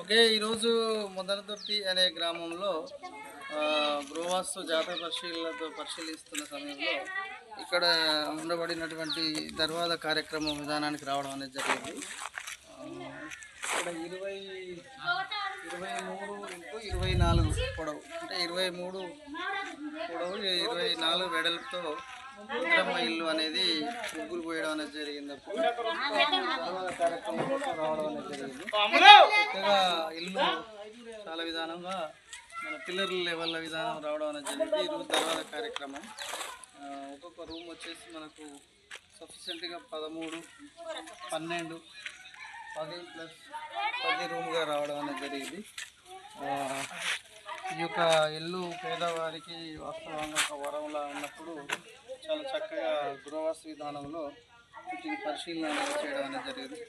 Okay ఈరోజు మొదలతొట్టి అనే గ్రామంలో ఆ, గృహవాస్తు జాతక పరిశీలనతో పరిశీలిస్తున్న సమయంలో ఇక్కడ ఉండబడినటువంటి దర్వాద కార్యక్రమం విధానానికి రావడం అనేది జరిగింది. ఇక్కడ ఇరవై ఇరవై మూడు ఇంటూ ఇరవై నాలుగు పొడవు అంటే ఇరవై మూడు పొడవు ఇరవై నాలుగు వెడల్పుతో రుద్రమ్మ ఇల్లు అనేది ముగ్గులు పోయడం అనేది జరిగింది. కార్యక్రమం కోసం రావడం అనేది జరిగింది. చక్కగా ఇల్లు చాలా విధానంగా మన పిల్లర్ లెవెల్ విధానం రావడం అనేది జరిగింది. ఈరోజు తర్వాత కార్యక్రమం. ఒక్కొక్క రూమ్ వచ్చేసి మనకు సఫిషియెంట్గా పదమూడు పన్నెండు పది ప్లస్ పది రూమ్గా రావడం అనేది జరిగింది. ఈ యొక్క ఇల్లు పేదవారికి వాస్తవంగా ఒక వరంలా ఉన్నప్పుడు చాలా చక్కగా గృహవాస విధానంలో పరిశీలన చేయడం అనేది జరిగింది.